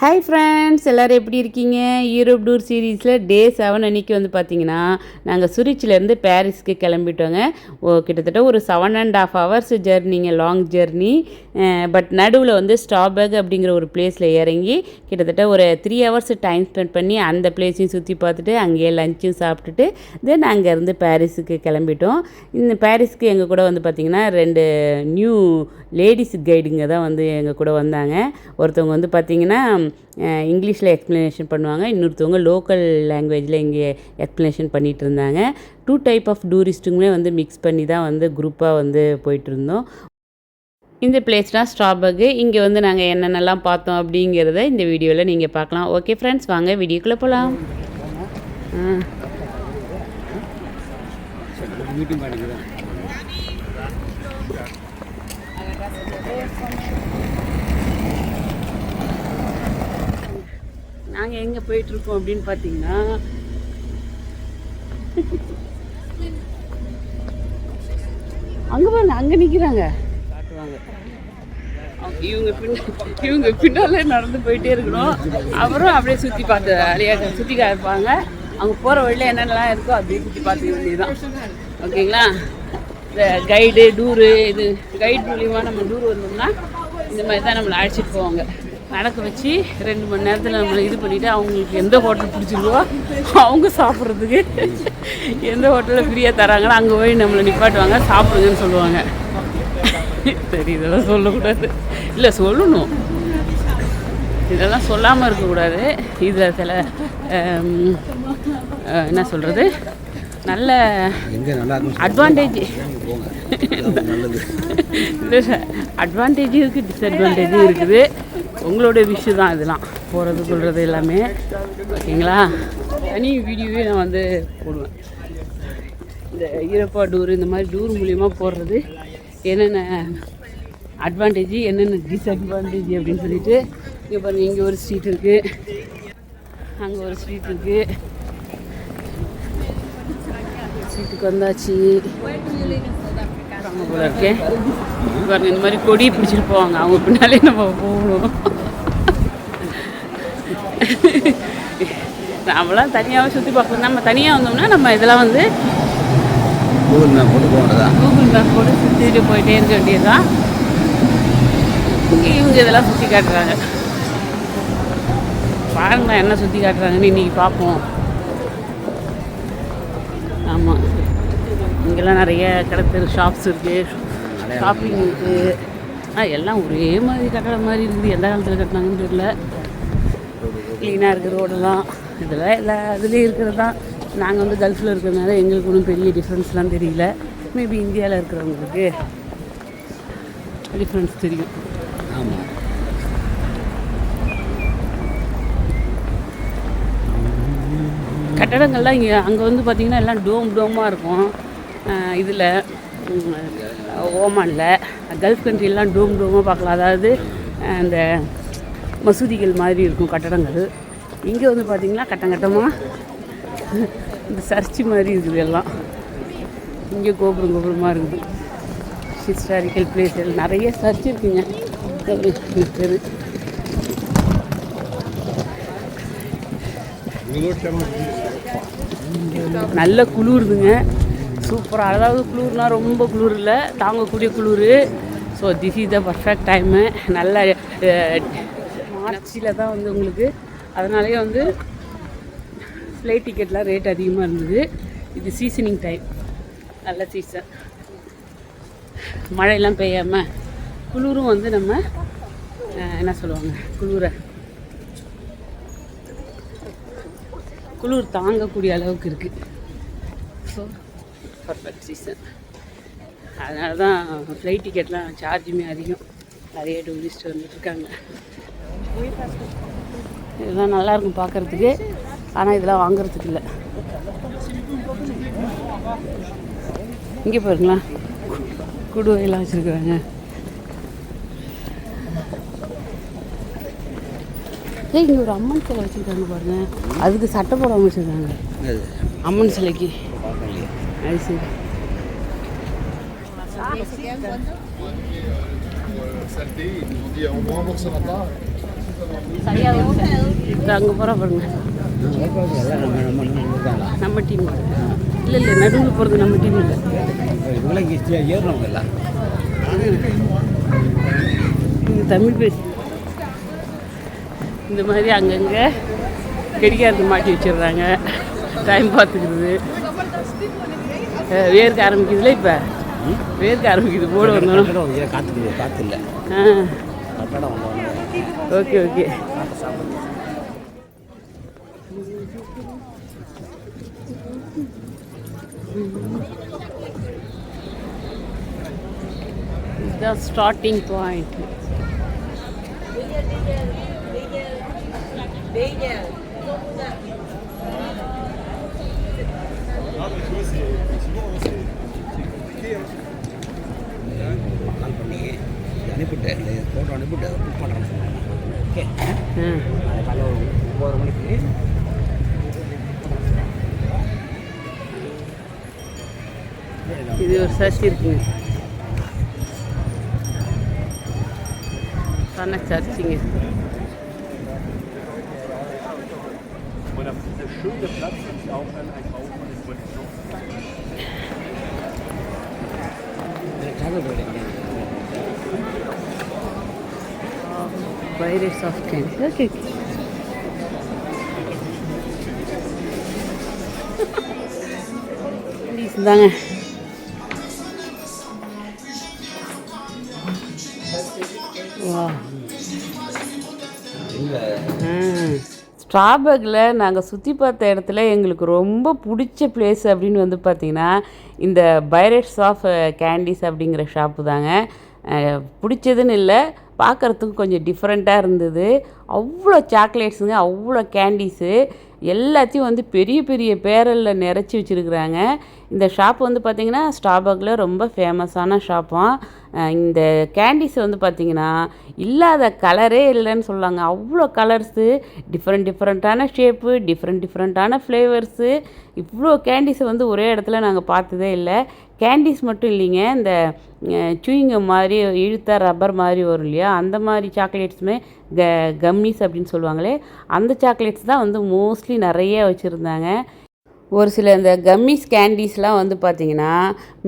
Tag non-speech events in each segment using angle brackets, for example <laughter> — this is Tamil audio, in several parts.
ஹாய் ஃப்ரெண்ட்ஸ் எல்லோரும் எப்படி இருக்கீங்க? யூரோப் டூர் சீரீஸில் டே செவன் அன்றைக்கி வந்து பார்த்தீங்கன்னா நாங்கள் சுரிச்சிலேருந்து பாரிஸ்க்கு கிளம்பிட்டோங்க. ஓ கிட்டத்தட்ட ஒரு செவன் அண்ட் ஆஃப் ஹவர்ஸ் ஜெர்னிங்க லாங் ஜெர்னி பட் நடுவில் வந்து ஸ்டாபேக் அப்படிங்கிற ஒரு பிளேஸில் இறங்கி கிட்டத்தட்ட ஒரு த்ரீ ஹவர்ஸ் டைம் ஸ்பெண்ட் பண்ணி அந்த பிளேஸையும் சுற்றி பார்த்துட்டு அங்கேயே லஞ்சும் சாப்பிட்டுட்டு தென் அங்கேருந்து பாரிஸுக்கு கிளம்பிட்டோம். இந்த பாரிஸ்க்கு எங்கள் கூட வந்து பார்த்திங்கன்னா ரெண்டு நியூ லேடிஸ் கைடுங்க தான் வந்து எங்கள் கூட வந்தாங்க. ஒருத்தவங்க வந்து பார்த்திங்கன்னா இங்கிலீஷில் எக்ஸ்ப்ளனேஷன் பண்ணுவாங்க. இன்னொருத்தவங்க லோக்கல் லாங்குவேஜில் இங்கே எக்ஸ்ப்ளனேஷன் பண்ணிகிட்டு இருந்தாங்க டூ டைப் ஆஃப் டூரிஸ்ட்டுங்களுமே வந்து மிக்ஸ் பண்ணி தான் வந்து குரூப்பாக வந்து போயிட்டு இருந்தோம் இந்த பிளேஸ்னால் ஸ்ட்ராபர்கு இங்கே வந்து நாங்கள் என்னென்னலாம் பார்த்தோம் அப்படிங்கிறத இந்த வீடியோவில் நீங்கள் பார்க்கலாம். ஓகே ஃப்ரெண்ட்ஸ் வாங்க வீடியோக்குள்ளே போகலாம் மீட்டிங் நாங்கள் எங்கே போயிட்டுருக்கோம் அப்படின்னு பார்த்தீங்கன்னா அங்கே பாருங்க அங்கே நிற்கிறாங்க காட்டுவாங்க அவங்க இவங்க பின்ன இவங்க பின்னாலே நடந்து போயிட்டே இருக்கணும். அப்புறம் அப்படியே சுற்றி பார்த்து அழியாக சுற்றி காப்பாங்க அவங்க போகிற வழியில் என்னென்னலாம் இருக்கோ அப்படியே சுற்றி பார்த்துக்க வேண்டியதுதான். ஓகேங்களா? இந்த கைடு டூரு இது கைடு மூலியமாக நம்ம டூர் வந்தோம்னா இந்த மாதிரி தான் நம்மளை அழைச்சிட்டு போவாங்க. நடக்க வச்சு ரெண்டு மணி நேரத்தில் நம்மளை இது பண்ணிவிட்டு அவங்களுக்கு எந்த ஹோட்டல் பிடிச்சிருக்கோ அவங்க சாப்பிட்றதுக்கு எந்த ஹோட்டலில் ஃப்ரீயாக தராங்களோ அங்கே போய் நம்மளை நிப்பாட்டுவாங்க சாப்பிடுங்கன்னு சொல்லுவாங்க. சரி இதெல்லாம் சொல்லக்கூடாது. இல்லை சொல்லணும். இதெல்லாம் சொல்லாமல் இருக்கக்கூடாது. இதில் சில என்ன சொல்கிறது நல்ல அட்வான்டேஜ் அட்வான்டேஜும் இருக்குது டிஸ்அட்வான்டேஜும் இருக்குது உங்களோட விஷ் தான் இதெல்லாம். போகிறது சொல்கிறது எல்லாமே. ஓகேங்களா? தனி வீடியோவே நான் வந்து போடுவேன். இந்த ஈரப்பா டூர் இந்த மாதிரி டூர் மூலிமா போடுறது. என்னென்ன அட்வான்டேஜ் என்னென்ன டிஸ்அட்வான்டேஜ் அப்படின்னு சொல்லிட்டு இங்கே பாருங்கள் இங்கே ஒரு ஸ்ட்ரீட் இருக்குது அங்கே ஒரு ஸ்ட்ரீட் இருக்குது ஸ்ட்ரீட்டுக்கு வந்தாச்சு. அங்கே போல இருக்கே. பாருங்க இந்த மாதிரி கொடி பிடிச்சிட்டு போவாங்க. அவங்க பின்னாலே நம்ம போகணும். நம்மளாம் தனியாகவே சுற்றி பார்க்கணும் நம்ம தனியாக வந்தோம்னா நம்ம இதெல்லாம் வந்து கூகுள் மேப் போட்டு போகணுதா கூகுள் மேப் போட்டு சுற்றிட்டு போயிட்டே இருக்க வேண்டியதுதான். இவங்க இதெல்லாம் சுற்றி காட்டுறாங்க. பாருங்களேன் என்ன சுற்றி காட்டுறாங்கன்னு இன்றைக்கி பார்ப்போம். ஆமாம் இங்கெல்லாம் நிறைய கடத்தல் ஷாப்ஸ் இருக்குது ஷாப்பிங் இருக்குது ஆ எல்லாம் ஒரே மாதிரி கட்டட மாதிரி இருக்குது. எந்த காலத்தில் கட்டினாங்கன்னு தெரியல. க்ளீனாக இருக்குது ரோடெல்லாம் இதெல்லாம் எல்லா இதுலேயும் இருக்கிறது தான். நாங்கள் வந்து கல்ஃபில் இருக்கிறதுனால எங்களுக்கு ஒன்றும் பெரிய டிஃப்ரென்ஸ்லாம் தெரியல. மேபி இந்தியாவில் இருக்கிறவங்களுக்கு டிஃப்ரென்ஸ் தெரியும். ஆமாம் கட்டடங்கள்லாம் இங்கே அங்கே வந்து பார்த்திங்கன்னா எல்லாம் டோம் டோமாக இருக்கும். இதில் ஓமானில் கல்ஃப் கண்ட்ரிலாம் டோம் டோமாக பார்க்கலாம். அதாவது அந்த மசூதிகள் மாதிரி இருக்கும் கட்டடங்கள். இங்கே வந்து பார்த்திங்கன்னா கட்டம் கட்டமாக இந்த சர்ச்சு மாதிரி இருக்குது எல்லாம். இங்கே கோபுரம் கோபுரமாக இருக்குது. ஹிஸ்டாரிக்கல் பிளேஸ் நிறைய சர்ச் இருக்குங்க. தெரு நல்ல குளிருதுங்க. சூப்பராக அதாவது குளிர்னால் ரொம்ப குளிர் இல்லை தாங்கக்கூடிய குளிர். So this is the perfect time நல்ல மார்ச்சில் தான் வந்து உங்களுக்கு. அதனாலேயே வந்து ஃப்ளைட் டிக்கெட்லாம் ரேட் அதிகமாக இருந்தது. இது சீசனிங் டைம் நல்ல சீசன் மழையெல்லாம் பெய்யாமல் குளிரும் வந்து நம்ம என்ன சொல்லுவாங்க? குளிரை. குளிர் தாங்கக்கூடிய அளவுக்கு இருக்குது பர்ஃபெக்ட் சீசன் அதனால தான் ஃப்ளைட் டிக்கெட்லாம் சார்ஜுமே அதிகம். நிறைய டூரிஸ்ட் வந்துட்டுருக்காங்க. இதெல்லாம் நல்லாயிருக்கும் பார்க்குறதுக்கு. ஆனால் இதெல்லாம் வாங்குறதுக்கு இல்லை. இங்கே பாருங்களா குடுவையெல்லாம் வச்சுருக்குறாங்க. ஏய் இங்கே ஒரு அம்மன் சிலை வச்சுருக்காங்க பாருங்க. அதுக்கு சட்டை போடாமல் வச்சுருக்காங்க. அம்மன் சிலைக்கு. Ce matin. இது அங்கே போகிற பாருங்க நம்ம டீம் இல்லை இல்லை நடுவில் போகிறது நம்ம டீம் இல்லை இங்கே ஏறுறவங்க எல்லாம் இந்த தமிழ் பேசி இந்த மாதிரி அங்கங்கே கடிகாரத்து மாட்டி வச்சிடுறாங்க. டைம் பார்த்துக்கிறது. வேர்க்க ஆரம்பிக்குதுல இப்போ? வேர்க்க ஆரம்பிக்குது போட வந்தோம் காற்றுக்குது காற்று இல்லை ஓகே ஓகே. இதுதான் ஸ்டார்டிங் பாயிண்ட் கால் பண்ணி அனுப்பிட்டு இந்த ஃபோட்டோ அனுப்பிட்டு புக் பண்ணுறேன்னு சொன்னாங்க ஓகே அது காலைல ஒரு ஒம்பது மணிக்கு இது ஒரு சர்ச் இருக்குங்க சன்ன சர்ச்சுங்க Und auf dieser schöne Platz ist auch ein Kaufmann in Position. Chocolate கிடைக்கும் பைரேட்ஸ் ஆஃப் கேன் ஓகே இந்தாங்க ஸ்ட்ராபர்கில் நாங்கள் சுற்றி பார்த்த இடத்துல எங்களுக்கு ரொம்ப பிடிச்ச பிளேஸ் அப்படின்னு வந்து பார்த்திங்கன்னா இந்த பைரட்ஸ் ஆஃப் கேண்டீஸ் அப்படிங்கிற ஷாப்பு தாங்க. பிடிச்சதுன்னு இல்லை. பார்க்குறதுக்கு கொஞ்சம் டிஃப்ரெண்ட்டாக இருந்தது. அவ்வளோ சாக்லேட்ஸுங்க அவ்வளோ கேண்டீஸு எல்லாத்தையும் வந்து பெரிய பெரிய பேரலில் நிறச்சி வச்சுருக்குறாங்க. இந்த ஷாப் வந்து பார்த்திங்கன்னா ஸ்டாபக்கில் ரொம்ப ஃபேமஸான ஷாப்பாம் இந்த கேண்டீஸ் வந்து பார்த்திங்கன்னா இல்லாத கலரே இல்லைன்னு சொல்லாங்க. அவ்வளோ கலர்ஸு டிஃப்ரெண்ட் டிஃப்ரெண்ட்டான ஷேப்பு டிஃப்ரெண்ட் டிஃப்ரெண்ட்டான ஃப்ளேவர்ஸு இவ்வளோ கேண்டீஸை வந்து ஒரே இடத்துல நாங்கள் பார்த்ததே இல்லை. கேண்டீஸ் மட்டும் இல்லைங்க இந்த சூயிங்க மாதிரி இழுத்தா ரப்பர் மாதிரி வரும் இல்லையா? அந்த மாதிரி சாக்லேட்ஸுமே க கம்மிஸ் அப்படின்னு சொல்லுவாங்களே அந்த சாக்லேட்ஸ் தான் வந்து மோஸ்ட்லி நிறைய வச்சுருந்தாங்க. ஒரு சில இந்த கம்மிஸ் கேண்டீஸ்லாம் வந்து பார்த்திங்கன்னா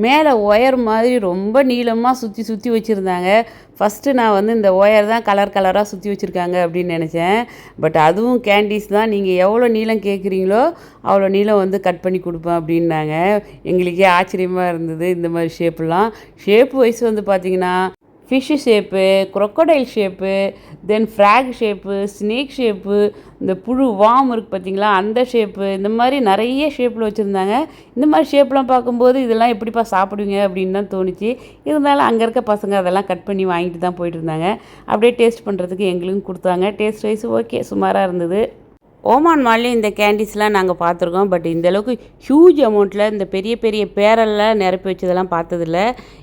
மேலே ஒயர் மாதிரி ரொம்ப நீளமாக சுற்றி சுற்றி வச்சுருந்தாங்க. ஃபஸ்ட்டு நான் வந்து இந்த ஒயர் தான் கலர் கலராக சுற்றி வச்சுருக்காங்க அப்படின்னு நினச்சேன். பட் அதுவும் கேண்டீஸ் தான். நீங்கள் எவ்வளோ நீளம் கேட்குறீங்களோ அவ்வளோ நீளம் வந்து கட் பண்ணி கொடுப்பேன் அப்படின்னாங்க. எங்களுக்கே ஆச்சரியமாக இருந்தது இந்த மாதிரி ஷேப்லாம் ஷேப் வைஸ் வந்து பார்த்திங்கன்னா fish shape crocodile shape then frog shape snake shape இந்த புழு வாம் இருக்குது பார்த்தீங்களா அந்த ஷேப்பு இந்த மாதிரி நிறைய ஷேப்பில் வச்சுருந்தாங்க. இந்த மாதிரி ஷேப்லாம் பார்க்கும்போது இதெல்லாம் எப்படிப்பா சாப்பிடுவீங்க அப்படின்னு தான் தோணுச்சு. இருந்தாலும் அங்கே இருக்க பசங்க அதெல்லாம் கட் பண்ணி வாங்கிட்டு தான் போயிட்டு இருந்தாங்க. அப்படியே டேஸ்ட் பண்ணுறதுக்கு எங்களுக்கும் கொடுத்தாங்க. டேஸ்ட் வைஸ் ஓகே சுமாராக இருந்தது. ஓமான் மால்லையும் இந்த கேண்டீஸ்லாம் நாங்கள் பார்த்துருக்கோம். பட் இந்தளவுக்கு ஹியூஜ் அமௌண்ட்டில் இந்த பெரிய பெரிய பேரெல்லாம் நிரப்பி வச்சதெல்லாம் பார்த்ததில்ல.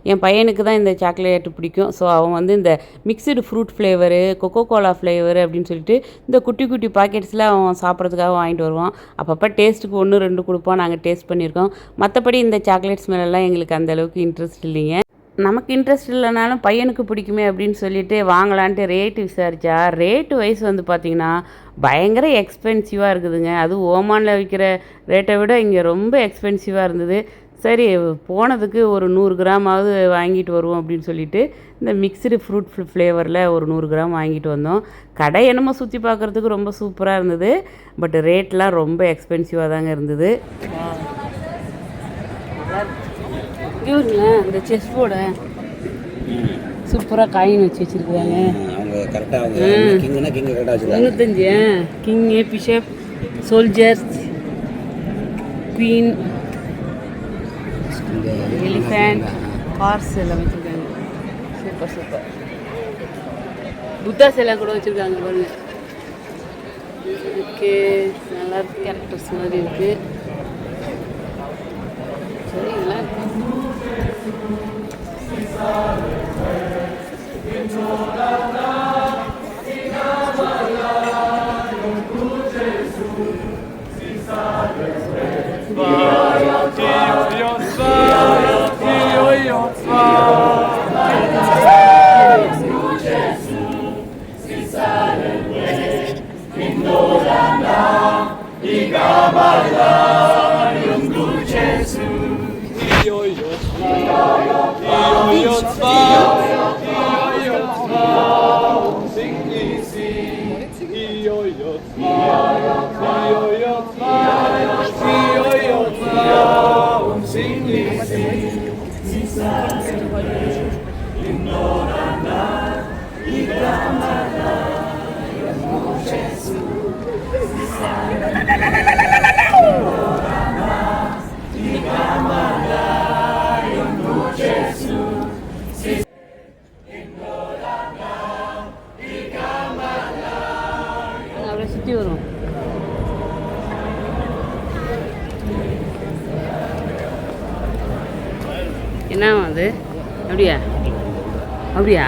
என் பையனுக்கு தான் இந்த சாக்லேட் பிடிக்கும். ஸோ அவன் வந்து இந்த mixed fruit flavour Coca Cola flavour அப்படின்னு சொல்லிட்டு இந்த குட்டி குட்டி பாக்கெட்ஸில் அவன் சாப்பிட்றதுக்காக வாங்கிட்டு வருவான். அப்பப்போ டேஸ்ட்டுக்கு ஒன்று ரெண்டு கொடுப்போம் நாங்கள் டேஸ்ட் பண்ணியிருக்கோம். மற்றபடி இந்த சாக்லேட்ஸ் மேலெல்லாம் எங்களுக்கு அந்த அளவுக்கு இன்ட்ரெஸ்ட் இல்லைங்க. நமக்கு இன்ட்ரெஸ்ட் இல்லைனாலும் பையனுக்கு பிடிக்குமே அப்படின்னு சொல்லிட்டு வாங்கலான்ட்டு ரேட்டு விசாரித்தா ரேட்டு வைஸ் வந்து பார்த்திங்கன்னா பயங்கர எக்ஸ்பென்சிவாக இருக்குதுங்க. அதுவும் ஓமானில் விற்கிற ரேட்டை விட இங்கே ரொம்ப எக்ஸ்பென்சிவாக இருந்தது. சரி போனதுக்கு ஒரு நூறு கிராமாவது வாங்கிட்டு வருவோம் அப்படின்னு சொல்லிட்டு இந்த மிக்சடு ஃப்ரூட் ஃப்ளேவரில் ஒரு நூறு கிராம் வாங்கிட்டு வந்தோம். கடை என்னமோ சுற்றி பார்க்குறதுக்கு ரொம்ப சூப்பராக இருந்தது. பட் ரேட்லாம் ரொம்ப எக்ஸ்பென்சிவாக தாங்க இருந்தது. இவருங்களேன் இந்த செஸ் போர்டை சூப்பராக காயின் வச்சு வச்சுருக்குறாங்க. அவங்க கரெக்டாக அவங்க கிங்குனா கிங்க கரெக்டாக வச்சுருக்காங்க. தொண்ணூத்தஞ்சு king bishop soldiers queen elephant horse எல்லாம் வச்சுருக்காங்க. Super super. புத்தா சிலை கூட வச்சுருக்காங்க பாருங்க. ஓகே நல்லா கேரக்டர்ஸ் மாதிரி இருக்கு. Ramadan. என்ன அது? அப்படியா? அப்படியா?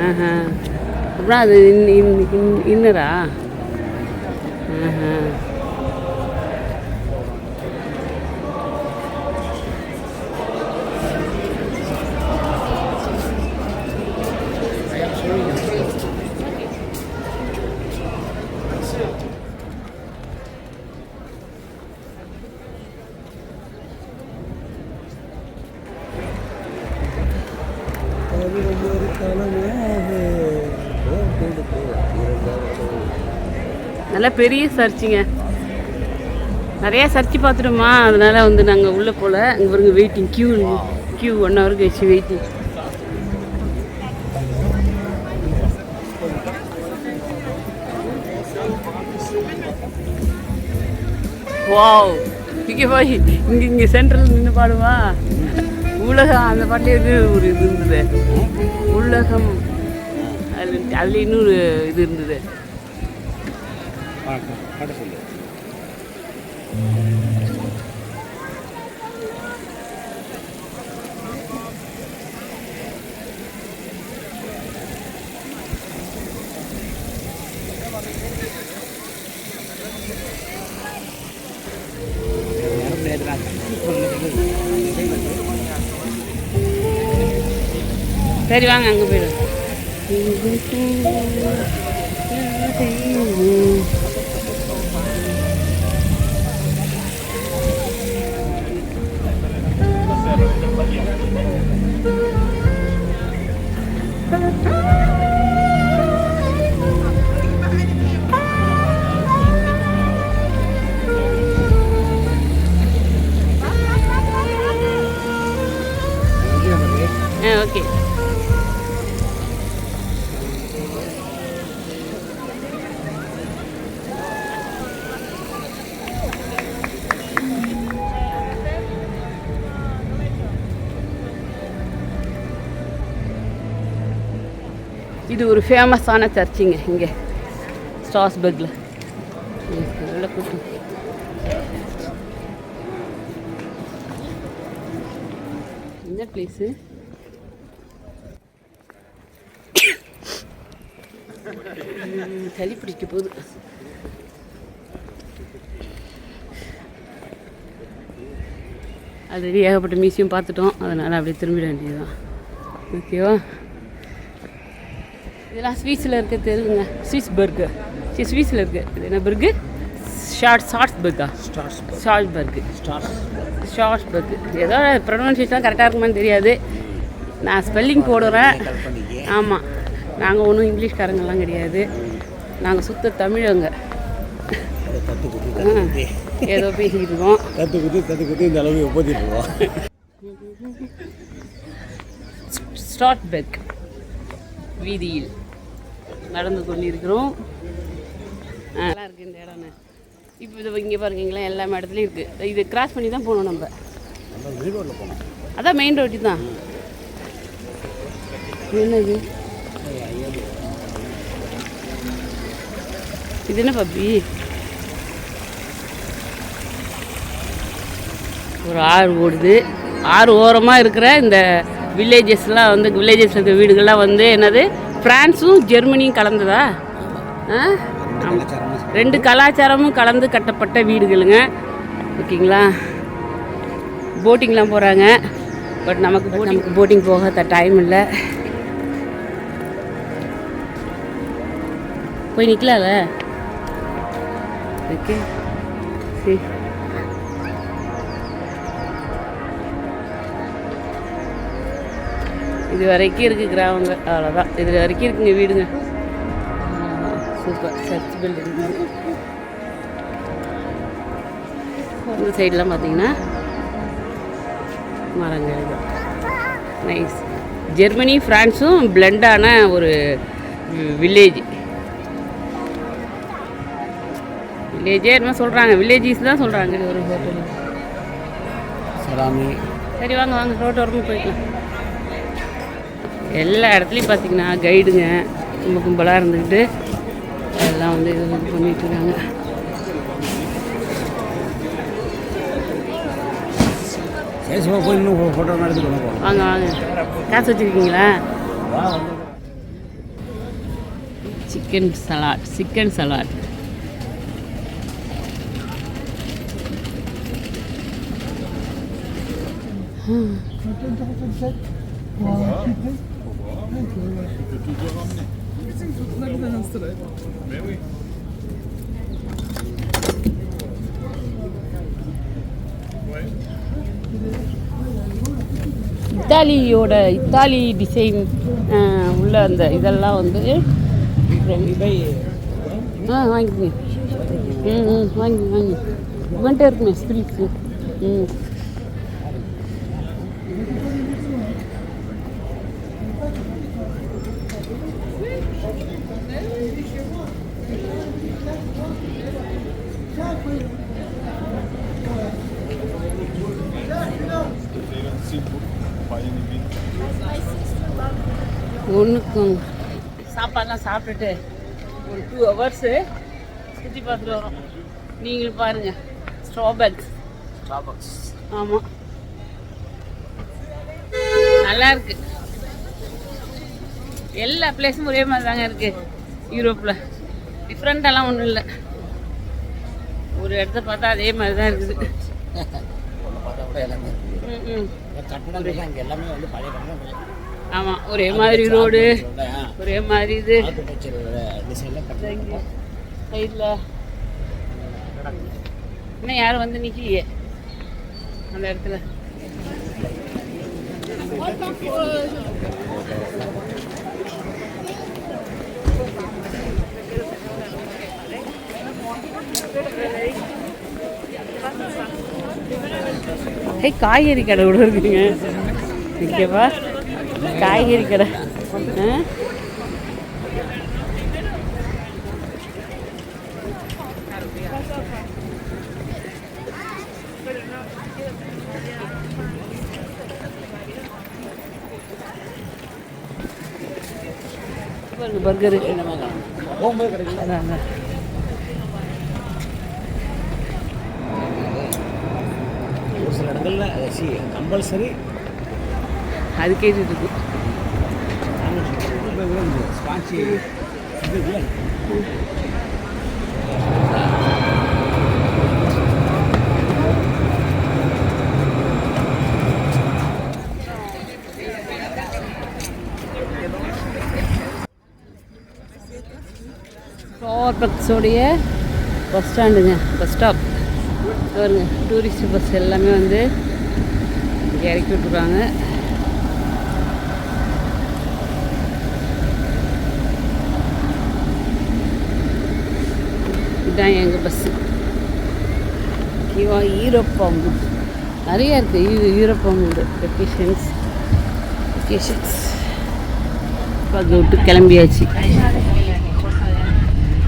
ஆஹா. அப்புறம் அது இன்- இன்- இன்- இன்னரா? நல்லா பெரிய சர்ச்சுங்க. நிறையா சர்ச்சு பார்த்துட்டோமா அதனால் வந்து நாங்கள் உள்ளே போகல இங்கே பாருங்க waiting queue queue one hour கழிச்சு வெயிட்டிங் வாவ் இங்கே போய் இங்கே இங்கே சென்ட்ரல் நின்று பாடுவா. உலகம் அந்த பாட்டில் இது ஒரு இது இருந்தது? உலகம். அதில் அதில் இன்னொரு இது இருந்தது. பாட்டு சொல்லு. சரி வாங்க அங்கே போயிடும் இது ஒரு ஃபேமஸான சர்ச்சுங்க இங்கே. ஸ்டாஸ்பர்கில் நல்ல கூட்டம் என்ன பிளேஸு சளி பிடிக்க போகுது. ஆல்ரெடி ஏகப்பட்ட மியூசியம் பார்த்துட்டோம். அதனால் அப்படியே திரும்பிட வேண்டியதுதான். ஓகேவா இதெல்லாம் ஸ்வீஸில் இருக்க தெருவுங்க. ஸ்வீஸ் பர்கு சரி ஸ்வீஸில் இருக்கு. இது என்ன பர்கு ஷார்ட் ஷார்ட்ஸ் பர்கா ஸ்டார்ஸ் ஷார்ட் பர்கு ஸ்டார்ஸ் ஷார்ட்ஸ் பர்கு ஏதோ ப்ரொனன்சியேஷன் கரெக்டாக இருக்குமான்னு தெரியாது. நான் ஸ்பெல்லிங் போடுறேன். ஆமாம் நாங்கள் ஒன்றும் இங்கிலீஷ்காரங்கெல்லாம் கிடையாது. நாங்கள் சுத்த தமிழங்க. ஏதோ பேசிக்கிட்டு இருக்கோம் தத்து குத்தி தத்து குத்தி இந்த அளவுக்கு ஒப்பத்திட்டு இருக்கோம் ஸ்டார்ட்பெக் வீதியில். நடந்து கொண்டிருக்கிறோம். நல்லா இருக்குது இந்த இடம் இப்போ இது இங்கே பாருங்கங்களா எல்லா இடத்துலையும் இருக்குது இது கிராஸ் பண்ணி தான் போகணும் நம்ம. மெயின் அதான் மெயின் ரோட்டு தான். என்னது? இது என்ன பப்பி ஒரு ஆறு ஓடுது. ஆறு ஓரமாக இருக்கிற இந்த வில்லேஜஸ்லாம் வந்து வில்லேஜஸ் இருக்கிற வீடுகள்லாம் வந்து என்னது? ஃப்ரான்ஸும் ஜெர்மனியும் கலந்ததா? ரெண்டு கலாச்சாரமும் கலந்து. கட்டப்பட்ட வீடுகளுங்க. ஓகேங்களா? போட்டிங்லாம் போகிறாங்க பட் நமக்கு நமக்கு போட்டிங் போக டைம் இல்லை. போய் நிற்கலாம்ல ஓகே. See. இது வரைக்கும் இருக்குது கிராமங்கள் அவ்வளோதான் இது வரைக்கும் இருக்குங்க வீடுங்க. சூப்பர். சர்ச் பில்டிங் இந்த சைட்லாம் பார்த்தீங்கன்னா மரங்கள் இது நைஸ் ஜெர்மனி ஃப்ரான்ஸும் பிளெண்டான ஒரு வில்லேஜ் வில்லேஜே என்ன சொல்கிறாங்க வில்லேஜஸ் தான் சொல்கிறாங்க ஒரு ஹோட்டல் சரி வாங்க வாங்க. ரோட்டோரமாக வரணும் எல்லா இடத்துலையும் பார்த்தீங்கன்னா கைடுங்க கும்ப கும்பலாக இருந்துக்கிட்டு எல்லாம் வந்து இது இது பண்ணிட்டு இருக்காங்க. வாங்க. வாங்க காசு வச்சுருக்கீங்களா? வா வந்து சிக்கன் சலாட் இத்தாலியோட இத்தாலி டிசைன் உள்ள அந்த இதெல்லாம் வந்து ஆ வாங்கிக்கோங்க. ம் ம் வாங்கி வாங்கி. இவன்ட்டே இருக்குமே ஸ்பிரிட்ஸு ம். சாப்பாடெலாம் சாப்பிட்டுட்டு ஒரு டூ ஹவர்ஸு சுற்றி பார்த்துட்டு வரோம். நீங்களும் பாருங்கள் ஸ்ட்ராபெக்ஸ் ஸ்டாபாக்ஸ் ஆமாம் நல்லா இருக்கு. எல்லா பிளேஸும் ஒரே மாதிரி தாங்க இருக்கு. யூரோப்பில் டிஃப்ரெண்ட்டெல்லாம் ஒன்றும் இல்லை. ஒரு இடத்த பார்த்தா அதே மாதிரி தான் இருக்குது. <laughs> ஒன்று பார்த்தா கூட எல்லாமே இருக்குது ம் ம். கட்டடங்கள் அங்கே எல்லாமே வந்து பழைய கட்டடம் ஆமாம் ஒரே மாதிரி ரோடு ஒரே மாதிரி இது. சைடில் இன்னும் யாரும் வந்து நிற்கலையே அந்த இடத்துல. காய்கறி கடை கூட இருக்குங்க. ஓகேவா காய்கறி கடை ஆ? பர்கரு போகும்போது கிடைக்கல ஒரு சில இடங்கள்ல கம்பல்சரி அது கேட்டுட்டு இருக்கு. பஸ் ஸ்டாண்டுங்க பஸ் ஸ்டாப் பாருங்க டூரிஸ்ட் பஸ் எல்லாமே வந்து இறக்கி விட்டுருக்காங்க. இதுதான் எங்கள் பஸ்ஸு ஓகேவா ஈரோப்பாம் நிறைய இருக்குது ஈ யூரோப்பாம் வெக்கேஷன்ஸ் வெக்கேஷன்ஸ் அதை விட்டு கிளம்பியாச்சு.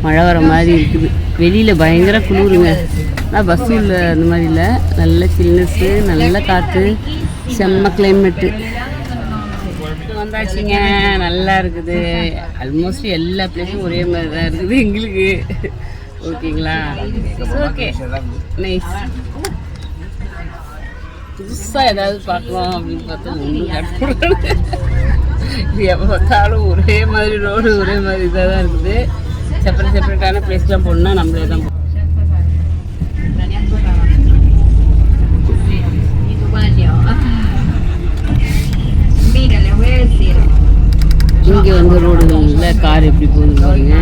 மழை வர மாதிரி இருக்குது. வெளியில் பயங்கர குளிருங்க. ஆனால் பஸ்ஸு இல்லை அந்த மாதிரி இல்லை. நல்ல சில்னஸ்ஸு நல்ல காற்று செம்ம கிளைமேட்டு வந்தாச்சுங்க. நல்லா இருக்குது. ஆல்மோஸ்ட் எல்லா பிளேஸும் ஒரே மாதிரி தான் இருக்குது எங்களுக்கு. ஓகேங்களா? ஓகே. நைஸ் புதுசாக ஏதாவது பார்க்கலாம் அப்படின்னு பார்த்தா ஒன்றும் இது எப்போ பார்த்தாலும் ஒரே மாதிரி ரோடு ஒரே மாதிரி இதாக தான் இருக்குது. செப்பரேட் செப்பரேட்டான பிளேஸ்லாம் போகணுன்னா நம்மளே தான் இங்கே வந்து ரோடுகளில் கார் எப்படி போகுது பாருங்க.